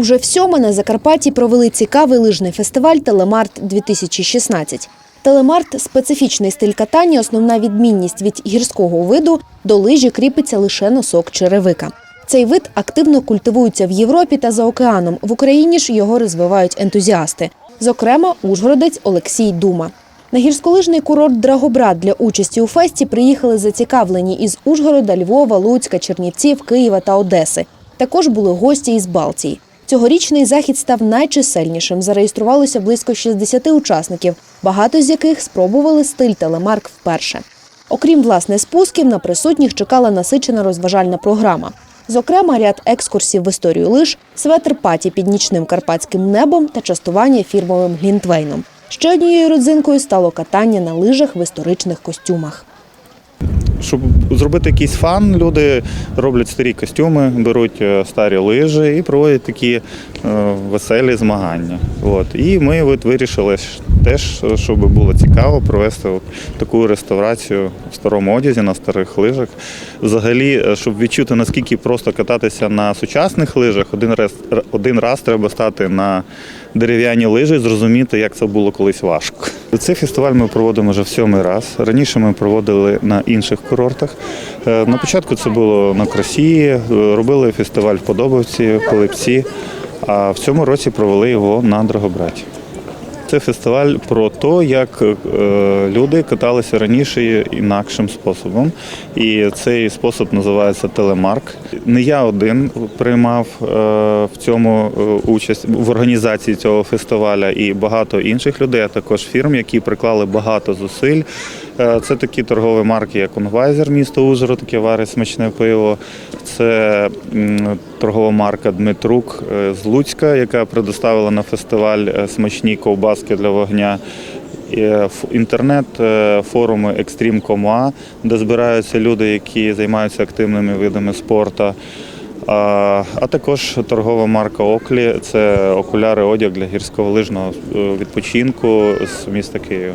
Уже всьоме на Закарпатті провели цікавий лижний фестиваль «Телемарт-2016». Телемарт – специфічний стиль катання, основна відмінність від гірського виду – до лижі кріпиться лише носок черевика. Цей вид активно культивується в Європі та за океаном. В Україні ж його розвивають ентузіасти. Зокрема, ужгородець Олексій Дума. На гірськолижний курорт Драгобрат для участі у фесті приїхали зацікавлені із Ужгорода, Львова, Луцька, Чернівців, Києва та Одеси. Також були гості із Балтії. Цьогорічний захід став найчисельнішим. Зареєструвалося близько 60 учасників, багато з яких спробували стиль телемарк вперше. Окрім власне спусків, на присутніх чекала насичена розважальна програма. Зокрема, ряд екскурсів в історію лиж, светр-паті під нічним карпатським небом та частування фірмовим глінтвейном. Ще однією родзинкою стало катання на лижах в історичних костюмах. Щоб зробити якийсь фан, люди роблять старі костюми, беруть е, старі лижі і проводять такі е, веселі змагання. От. І ми от вирішили теж, щоб було цікаво, провести таку реставрацію в старому одязі на старих лижах. Взагалі, е, щоб відчути, наскільки просто кататися на сучасних лижах, один раз, один раз треба стати на дерев'яні лижі і зрозуміти, як це було колись важко. Цей фестиваль ми проводимо вже в сьомий раз. Раніше ми проводили на інших курортах. Е, На початку це було на Красії, е, робили фестиваль в Подобовці, в Пилипці, а в цьому році провели його на Драгобраті. Це фестиваль про те, як е, люди каталися раніше інакшим способом. І цей спосіб називається телемарк. Не я один приймав е, в цьому е, участь в організації цього фестиваля і багато інших людей, а також фірм, які приклали багато зусиль. Е, Це такі торгові марки, як Унгвайзер, місто Ужгород, яке варить смачне пиво. Це торгова марка Дмитрук е, з Луцька, яка предоставила на фестиваль е, смачні ковбаски для вогня. І, е, ф- Інтернет-форуми Extreme.com.ua, де збираються люди, які займаються активними видами спорту. А, також торгова марка Оклі це окуляри одяг для гірського лижного відпочинку з міста Києва.